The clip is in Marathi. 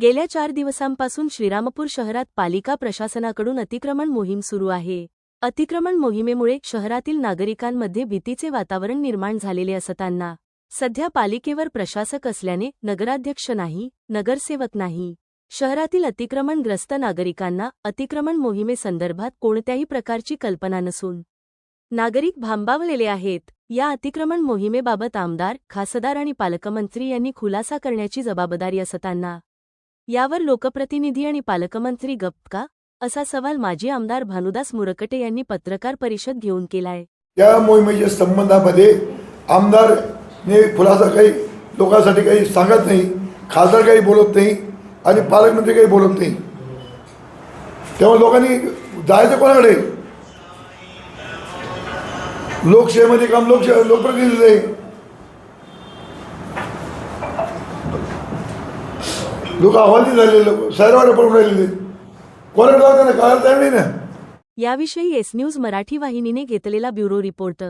गेल्या चार दिवसांपासून श्रीरामपूर शहरात पालिका प्रशासनाकडून अतिक्रमण मोहीम सुरू आहे. अतिक्रमण मोहिमेमुळे शहरातील नागरिकांमध्ये भीतीचे वातावरण निर्माण झालेले असताना सध्या पालिकेवर प्रशासक असल्याने नगराध्यक्ष नाही नगरसेवक नाही. शहरातील अतिक्रमणग्रस्त नागरिकांना अतिक्रमण मोहिमेसंदर्भात कोणत्याही प्रकारची कल्पना नसून नागरिक भांबावलेले आहेत. या अतिक्रमण मोहिमेबाबत आमदार खासदार आणि पालकमंत्री यांनी खुलासा करण्याची जबाबदारी असताना यावर लोकप्रतिनिधी आणि पालकमंत्री गप्प का? असा सवाल माजी आमदार भानुदास मुरकटे यांनी पत्रकार परिषद घेऊन केलाय. या मोहिमेच्या संबंधामध्ये आमदारने खुलासा काही लोकांसाठी काही सांगत नाही खासदार काही बोलत नाही आणि पालकमंत्री काही बोलत नाही. तेव्हा लोकांनी जायचं कोणाकडे? लोकशाहीमध्ये काम लोकशाही लोकप्रतिनिधी लोक अहवाली झालेले लोक सायरवाडे पडून राहिलेले. कोणा जाऊ त्यांना कळायला तयार नाही ना? याविषयी एस न्यूज मराठी वाहिनीने घेतलेला ब्युरो रिपोर्ट.